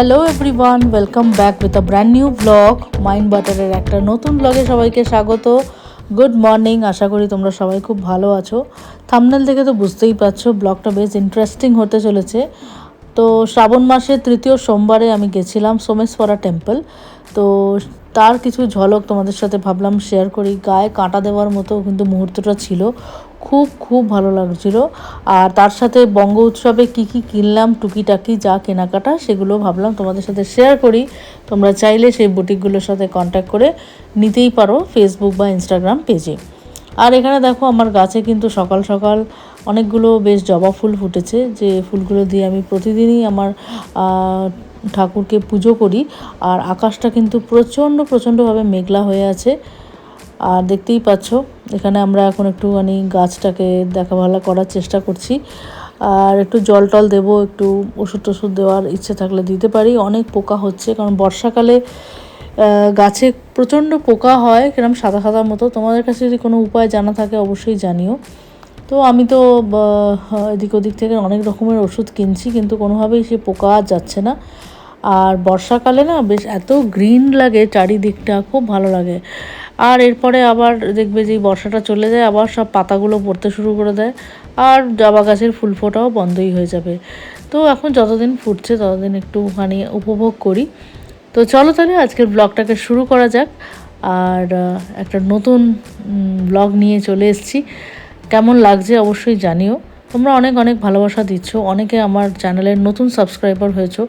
Hello everyone welcome back with a brand new blog mind বাটারের একটা নতুন ব্লগে সবাইকে স্বাগত। গুড মর্নিং আশা করি তোমরা সবাই খুব ভালো আছো। থামনেল থেকে তো বুঝতেই পারছ ব্লগটা বেশ ইন্টারেস্টিং হতে চলেছে। তো শ্রাবণ মাসের তৃতীয় সোমবারে আমি গেছিলাম সোমেশ্বরা টেম্পল তো তার কিছু ঝলক তোমাদের সাথে ভাবলাম শেয়ার করি। গায়ে কাঁটা দেওয়ার মতো কিন্তু মুহূর্তটা ছিল। খুব খুব ভালো লাগছিল। আর তার সাথে বঙ্গ উৎসবে কী কী কিনলাম, টুকিটাকি যা কেনাকাটা সেগুলো ভাবলাম তোমাদের সাথে শেয়ার করি। তোমরা চাইলে সেই বুটিকগুলোর সাথে কন্ট্যাক্ট করে নিতেই পারো ফেসবুক বা ইনস্টাগ্রাম পেজে আর এখানে দেখো আমার গাছে কিন্তু সকাল সকাল অনেকগুলো বেশ জবা ফুল ফুটেছে, যে ফুলগুলো দিয়ে আমি প্রতিদিনই আমার ঠাকুরকে পুজো করি। আর আকাশটা কিন্তু প্রচণ্ড, প্রচণ্ডভাবে মেঘলা হয়ে আছে। আর দেখতেই পাচ্ছ, এখানে আমরা এখন একটুখানি গাছটাকে দেখা ভালো করার চেষ্টা করছি। আর একটু জল টল দেবো, একটু ওষুধ টষুধ দেওয়ার ইচ্ছে থাকলে দিতে পারি। অনেক পোকা হচ্ছে, কারণ বর্ষাকালে গাছে প্রচণ্ড পোকা হয়। কিরম সাদা সাদা মতো। তোমাদের কাছে যদি কোনো উপায় জানা থাকে, অবশ্যই জানিও। তো আমি তো এদিক ওদিক থেকে অনেক রকমের ওষুধ কিনছি, কিন্তু কোনোভাবেই সে পোকা যাচ্ছে না। আর বর্ষাকালে না বেশ এত গ্রিন লাগে চারিদিকটা, খুব ভালো লাগে। আর এরপরে আবার দেখবে যে বর্ষাটা চলে যায়, আবার সব পাতাগুলো পড়তে শুরু করে দেয়, আর জবা গাছের ফুল ফোটাও বন্ধই হয়ে যাবে। তো এখন যতদিন ফুটছে, ততদিন একটুখানি উপভোগ করি। তো চলো তাহলে আজকের ব্লগটাকে শুরু করা যাক। আর একটা নতুন ব্লগ নিয়ে চলে এসেছি। কেমন লাগছে অবশ্যই জানিও। তোমরা অনেক অনেক ভালোবাসা দিচ্ছ। অনেকে আমার চ্যানেলের নতুন সাবস্ক্রাইবার হয়েছো,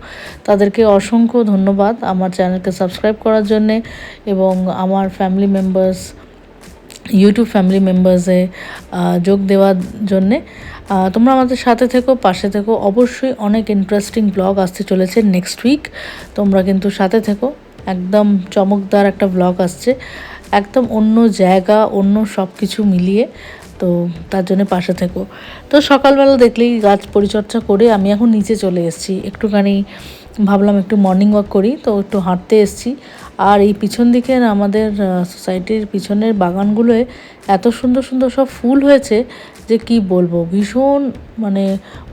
তাদেরকে অসংখ্য ধন্যবাদ আমার চ্যানেলকে সাবস্ক্রাইব করার জন্যে এবং আমার ফ্যামিলি মেম্বার্স ইউটিউব ফ্যামিলি মেম্বার্সে যোগ দেওয়ার জন্যে। তোমরা আমাদের সাথে থেকো, পাশে থেকো। অবশ্যই অনেক ইন্টারেস্টিং ব্লগ আসতে চলেছে নেক্সট উইক তোমরা কিন্তু সাথে থেকো। একদম চমকদার একটা ব্লগ আসছে। একদম অন্য জায়গা, অন্য সব কিছু মিলিয়ে। তো তার জন্য পাশে থেকো। তো সকালবেলা দেখলেই গাছ পরিচর্যা করে আমি এখন নিচে চলে এসেছি। একটুখানি ভাবলাম একটু মর্নিং ওয়াক করি, তো একটু হাঁটতে এসেছি। আর এই পিছন দিকে আমাদের সোসাইটির পিছনের বাগানগুলোয় এত সুন্দর সুন্দর সব ফুল হয়েছে। যে কি বলব, ভীষণ মানে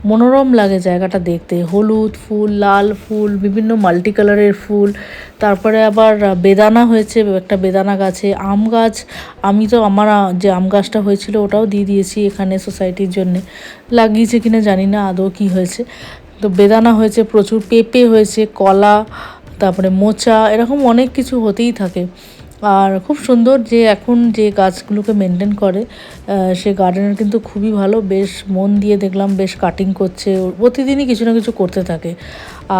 মনোরম লাগে জায়গাটা দেখতে। হলুদ ফুল, লাল ফুল, বিভিন্ন মাল্টি কালারের ফুল। তারপরে আবার বেদানা হয়েছে, একটা বেদানা গাছে। আম গাছ, আমি তো আমার যে আম গাছটা হয়েছিল ওটাও দিয়ে দিয়েছি এখানে সোসাইটির জন্যে। লাগিয়েছে কিনা জানি না, আদৌ কী হয়েছে। তো বেদানা হয়েছে, প্রচুর পেঁপে হয়েছে, কলা, তারপরে মোচা, এরকম অনেক কিছু হতেই থাকে। আর খুব সুন্দর যে এখন যে গাছগুলোকে মেনটেন করে সে গার্ডেনার কিন্তু খুবই ভালো। বেশ মন দিয়ে দেখলাম, বেশ কাটিং করছে। প্রতিদিনই কিছু না কিছু করতে থাকে।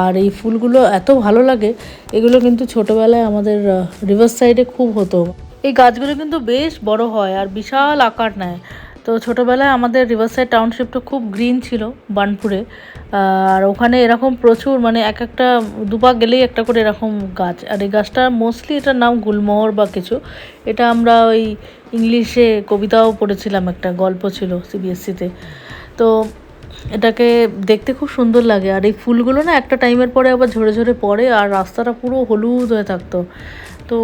আর এই ফুলগুলো এত ভালো লাগে, এগুলো কিন্তু ছোটোবেলায় আমাদের রিভার সাইডে খুব হতো। এই গাছগুলো কিন্তু বেশ বড় হয় আর বিশাল আকার নেয়। তো ছোটোবেলায় আমাদের রিভারসাইড টাউনশিপটা খুব গ্রিন ছিল বার্নপুরে। আর ওখানে এরকম প্রচুর মানে এক একটা দুপা গেলেই একটা করে এরকম গাছ। আর এই গাছটা মোস্টলি এটার নাম গুলমোহর বা কিছু। এটা আমরা ওই ইংলিশে কবিতাও পড়েছিলাম একটা, গল্প ছিল সিবিএসসিতে তো। এটাকে দেখতে খুব সুন্দর লাগে। আর এই ফুলগুলো না একটা টাইমের পরে আবার ঝরে ঝরে পড়ে, আর রাস্তাটা পুরো হলুদ হয়ে থাকতো। তো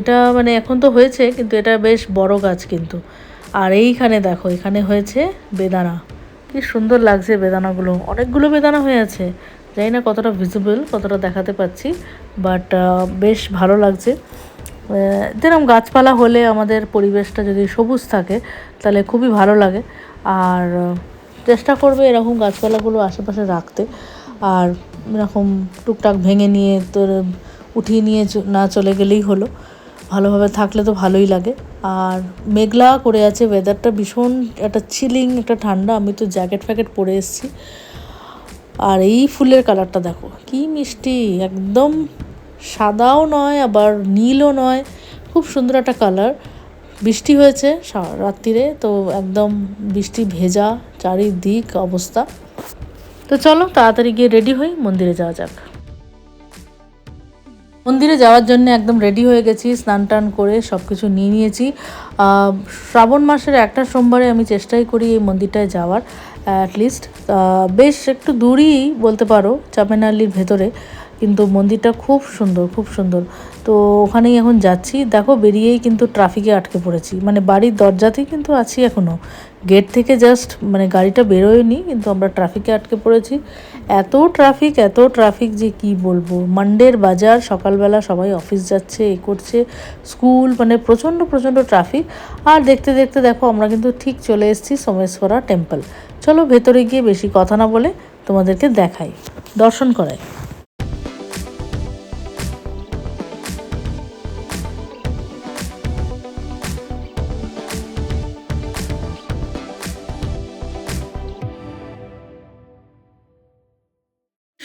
এটা মানে এখন তো হয়েছে, কিন্তু এটা বেশ বড় গাছ কিন্তু। আর এইখানে দেখো, এখানে হয়েছে বেদানা। কি সুন্দর লাগছে বেদানাগুলো। অনেকগুলো বেদানা হয়ে আছে। জানি না কতটা ভিজিবল কতটা দেখাতে পাচ্ছি বাট বেশ ভালো লাগছে। যেরকম গাছপালা হলে আমাদের পরিবেশটা যদি সবুজ থাকে, তাহলে খুবই ভালো লাগে। আর চেষ্টা করবে এরকম গাছপালাগুলো আশেপাশে রাখতে। আর এরকম টুকটাক ভেঙে নিয়ে তোর, উঠিয়ে নিয়ে না চলে গেলেই হলো। ভালোভাবে থাকলে তো ভালোই লাগে। আর মেঘলা করে আছে ওয়েদারটা ভীষণ একটা চিলিং একটা ঠান্ডা। আমি তো জ্যাকেট ফ্যাকেট পরে এসেছি। আর এই ফুলের কালারটা দেখো, কি মিষ্টি! একদম সাদাও নয়, আবার নীলও নয়। খুব সুন্দর একটা কালার বৃষ্টি হয়েছে রাত্রিরে, তো একদম বৃষ্টি ভেজা, চারিদিক অবস্থা। তো চলো, তাড়াতাড়ি গিয়ে রেডি হই, মন্দিরে যাওয়া যাক। মন্দিরে যাওয়ার জন্য একদম রেডি হয়ে গেছি, স্নান টান করে সব কিছু নিয়ে নিয়েছি। শ্রাবণ মাসের একটা সোমবারে আমি চেষ্টাই করি এই মন্দিরটায় যাওয়ার অ্যাটলিস্ট বেশ একটু দূরই বলতে পারো চাপেনাল্লির ভেতরে। কিন্তু মন্দিরটা খুব সুন্দর খুব সুন্দর। তো ওখানেই এখন যাচ্ছি। দেখো, বেরিয়েই কিন্তু ট্রাফিকে আটকে পড়েছি। মানে বাড়ির দরজাতেই কিন্তু আছি এখনও গেট থেকে জাস্ট মানে গাড়িটা বেরোয়নি, কিন্তু আমরা ট্রাফিকে আটকে পড়েছি। এত ট্রাফিক এত ট্রাফিক যে কি বলব? মান্ডের বাজার, সকালবেলা সবাই অফিস যাচ্ছে, এ করছে। স্কুল মানে প্রচণ্ড প্রচণ্ড ট্রাফিক। আর দেখতে দেখতে দেখো, আমরা কিন্তু ঠিক চলে এসেছি সোমেশ্বরা টেম্পল চলো ভেতরে গিয়ে বেশি কথা না বলে তোমাদেরকে দেখাই। দর্শন করাই।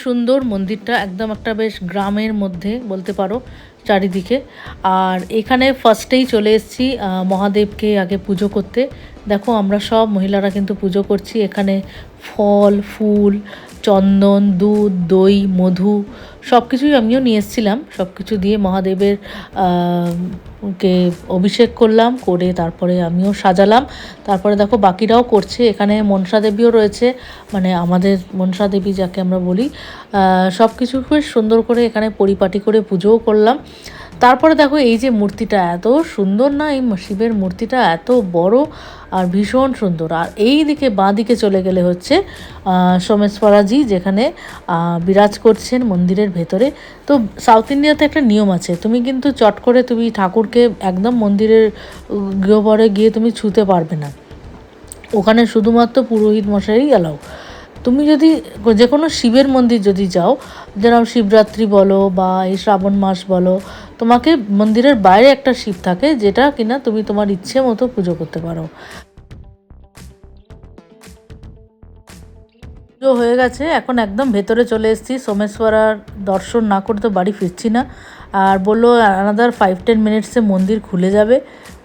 সুন্দর মন্দিরটা একদম একটা বেশ গ্রামের মধ্যে বলতে পারো চারিদিকে। আর এখানে ফার্স্টেই চলে এসেছি মহাদেবকে আগে পুজো করতে। দেখো আমরা সব মহিলারা কিন্তু পুজো করছি। এখানে ফল, ফুল চন্দন, দুধ, দই, মধু সব কিছুই আমিও নিয়ে এসেছিলাম। সব কিছু দিয়ে মহাদেবের কে অভিষেক করলাম, করে তারপরে আমিও সাজালাম। তারপরে দেখো বাকিরাও করছে। এখানে মনসা দেবীও রয়েছে। মানে আমাদের মনসা দেবী যাকে আমরা বলি সব কিছু বেশ সুন্দর করে এখানে পরিপাটি করে পুজোও করলাম। তারপরে দেখো এই যে মূর্তিটা এত সুন্দর না এই শিবের মূর্তিটা এত বড় আর ভীষণ সুন্দর। আর এই দিকে বাঁ দিকে চলে গেলে হচ্ছে সোমেশ্বরাজি যেখানে বিরাজ করছেন মন্দিরের ভেতরে। তো সাউথ ইন্ডিয়াতে একটা নিয়ম আছে তুমি কিন্তু চট করে তুমি ঠাকুরকে একদম মন্দিরের উম, গৃহবরে গিয়ে তুমি ছুতে পারবে না। ওখানে শুধুমাত্র পুরোহিত মশাই অ্যালাউ তুমি যদি যে কোনো শিবের মন্দির যদি যাও যেরকম শিবরাত্রি বলো বা এই শ্রাবণ মাস বলো তোমাকে মন্দিরের বাইরে একটা শিব থাকে, যেটা কিনা তুমি তোমার ইচ্ছে মতো পুজো করতে পারো। পুজো হয়ে গেছে, এখন একদম ভেতরে চলে এসেছি। সোমেশ্বরার দর্শন না করে তো বাড়ি ফিরছি না। আর বলল আনাদার ফাইভ টেন মিনিটসে মন্দির খুলে যাবে।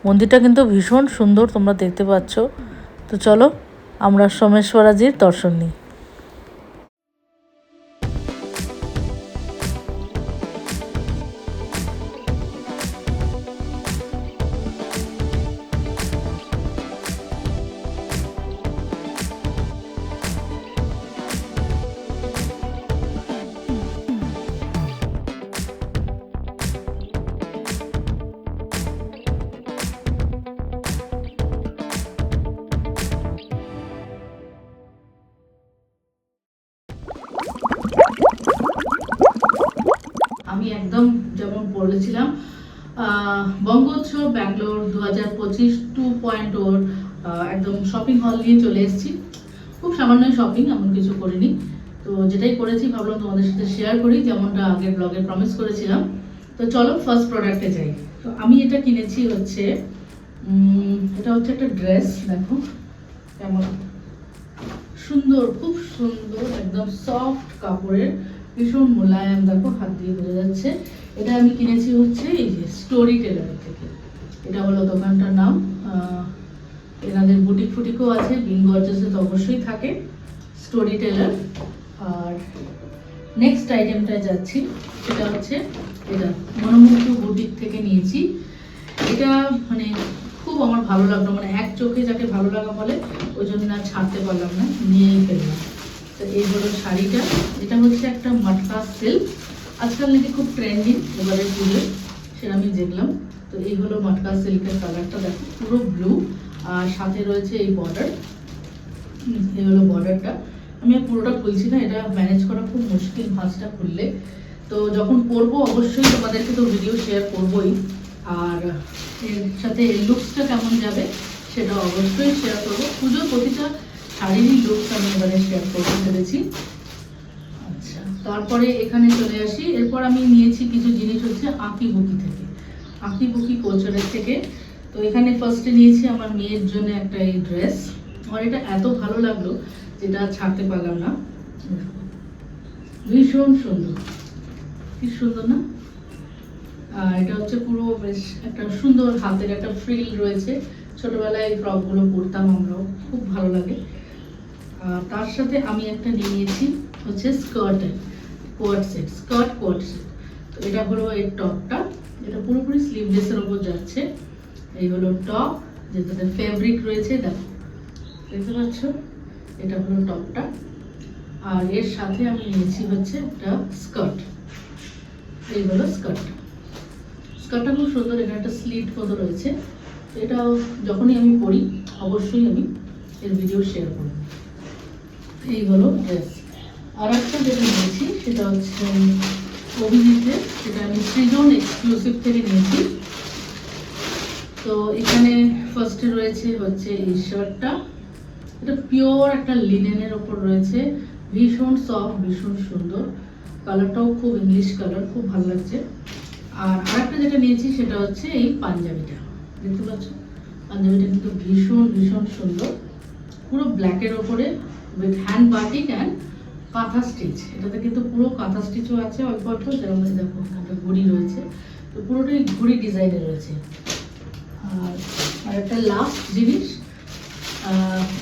মন্দিরটা কিন্তু ভীষণ সুন্দর, তোমরা দেখতে পাচ্ছ। তো চলো, আমরা সোমেশ্বরাজির দর্শন নিই। বঙ্গোৎসব ব্যাঙ্গালোর দু হাজার পঁচিশ টু পয়েন্ট ওর একদম শপিং হল নিয়ে চলে এসেছি। খুব সামান্য শপিং এমন কিছু করিনি। তো যেটাই করেছি, ভাবলাম তোমাদের সাথে শেয়ার করি, যেমনটা আগের ব্লগে প্রমিস করেছিলাম। তো চলো ফার্স্ট প্রোডাক্টে যাই। তো আমি এটা কিনেছি হচ্ছে এটা হচ্ছে একটা ড্রেস দেখো। কেমন? সুন্দর, খুব সুন্দর, একদম সফট কাপড়ের ভীষণ মোলায়েম দেখো হাত দিয়ে বোঝা যাচ্ছে। এটা আমি কিনেছি হচ্ছে এই যে স্টোরি টেলার থেকে। এটা হলো দোকানটার নাম। এনাদের বুটিক ফুটিকও আছে বিং গর্জেসে তো অবশ্যই থাকে স্টোরি টেলার আর নেক্সট আইটেমটায় যাচ্ছি, সেটা হচ্ছে এটা মনোমুগ্ধ বুটিক থেকে নিয়েছি। এটা মানে খুব আমার ভালো লাগল মানে এক চোখে যাকে ভালো লাগা বলে, ওই জন্য ছাড়তে পারলাম না, নিয়েই ফেললাম। তো এই হলো শাড়িটা। এটা হচ্ছে একটা মাটকা সিল্ক আজকাল নাকি খুব ট্রেন্ডিং এবারে পুজোয় সেটা আমি দেখলাম। তো এই হলো মাটকা সিল্কের কালারটা দেখো, পুরো ব্লু আর সাথে রয়েছে এই বর্ডার এই হলো বর্ডারটা আমি আর পুরোটা খুলছি না, এটা ম্যানেজ করা খুব মুশকিল ভাঁজটা খুললে। তো যখন পরবো, অবশ্যই তোমাদেরকে তো ভিডিও শেয়ার করবোই। আর এর সাথে লুকসটা কেমন যাবে, সেটা অবশ্যই শেয়ার করব। পুজোর প্রতিটা শাড়িরই লুকস আমি এবারে শেয়ার করতে পেরেছি। আচ্ছা তারপরে এখানে চলে আসি। এরপর আমি নিয়েছি কিছু জিনিস হচ্ছে আঁকি বুকি থেকে। আঁকি বুকি কোচরের থেকে। তো এখানে ফার্স্টে নিয়েছি আমার মেয়ের জন্য একটা এই ড্রেস আমার এটা এত ভালো লাগল যেটা ছাড়তে পারলাম না। ভীষণ সুন্দর। কি সুন্দর না? এটা হচ্ছে পুরো বেশ একটা সুন্দর হাতের একটা ফ্রিল রয়েছে। ছোটবেলায় এই ফ্রকগুলো পরতাম আমরাও। খুব ভালো লাগে। তার সাথে আমি একটা নিয়ে নিয়েছি, হচ্ছে স্কার্টের coord set skirt coord set তো এটা হলো এর টপটা, এটা পুরোপুরি স্লিভলেসের ওপর যাচ্ছে। এই হলো টপ যেটাতে ফেব্রিক রয়েছে, দেখো। দেখতে পাচ্ছ? এটা হলো টপটা। আর এর সাথে আমি নিয়েছি হচ্ছে একটা স্কার্ট এই হলো স্কার্ট স্কার্টটা খুব সুন্দর, এখানে একটা স্লিট মতো রয়েছে। এটাও যখনই আমি পরি, অবশ্যই আমি এর ভিডিও শেয়ার করব। এই হলো ড্রেস আর একটা যেটা নিয়েছি সেটা হচ্ছে অভিজিতের সেটা আমি সৃজন এক্সক্লুসিভ থেকে নিয়েছি। তো এখানে ফার্স্টে রয়েছে হচ্ছে এই শার্টটা এটা পিওর একটা লিনেনের ওপর রয়েছে। ভীষণ সফট ভীষণ সুন্দর। কালারটাও খুব ইংলিশ কালার খুব ভালো লাগছে। আর আরেকটা যেটা নিয়েছি, সেটা হচ্ছে এই পাঞ্জাবিটা। দেখতে পাচ্ছ? পাঞ্জাবিটা কিন্তু ভীষণ ভীষণ সুন্দর। পুরো ব্ল্যাকের ওপরে with hand batik and kantha stitch এটাতে কিন্তু পুরো কাঁথা স্টিচও আছে, অল্প অল্প এই দেখো, একটা ঘড়ি রয়েছে। তো পুরোটাই ঘড়ি ডিজাইনে রয়েছে। আর আর একটা লাস্ট জিনিস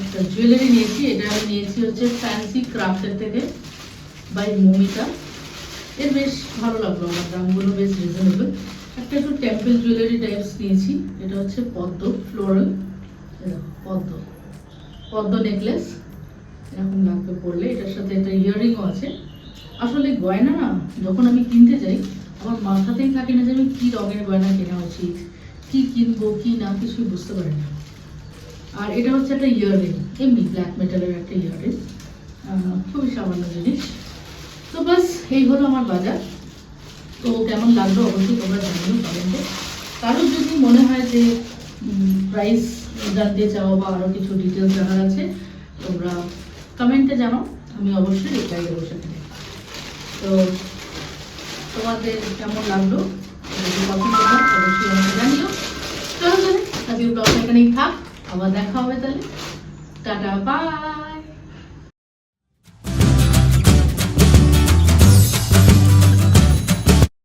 একটা জুয়েলারি নিয়েছি। এটা আমি নিয়েছি হচ্ছে ফ্যান্সি ক্রাফটের থেকে বাই মমিতা এর বেশ ভালো লাগল আমার, দামগুলো বেশ রিজনেবল একটা একটু টেম্পল জুয়েলারি টাইপস নিয়েছি। এটা হচ্ছে পদ্ম ফ্লোরাল পদ্ম। পদ্ম নেকলেস এরকম লাগবে পড়লে এটার সাথে একটা ইয়াররিংও আছে। আসলে গয়না না যখন আমি কিনতে যাই, আমার মাথাতেই থাকে না যে আমি কী রঙের গয়না কেনা উচিত, কী কিনবো, কী না, কিছুই বুঝতে পারি না। আর এটা হচ্ছে একটা ইয়াররিং এমনি ব্ল্যাক মেটালের একটা ইয়াররিং খুবই সামান্য জিনিস। তো বাস এই হলো আমার বাজার। তো কেমন লাগল অবশ্যই তোমরা জানিও কমেন্টে। কারোর যদি মনে হয় যে প্রাইস জানতে চাও বা আরও কিছু ডিটেলস জানার আছে তোমরা কমেন্টে জানাও আমি অবশ্যই রিপ্লাই দেবো সেখানে। তো তোমাদের কেমন লাগল? পছন্দ অবশ্যই আমাকে জানিও। চলো তাহলে আজকে ব্লগটা এখানেই থাক। আবার দেখা হবে তাহলে। Tata bye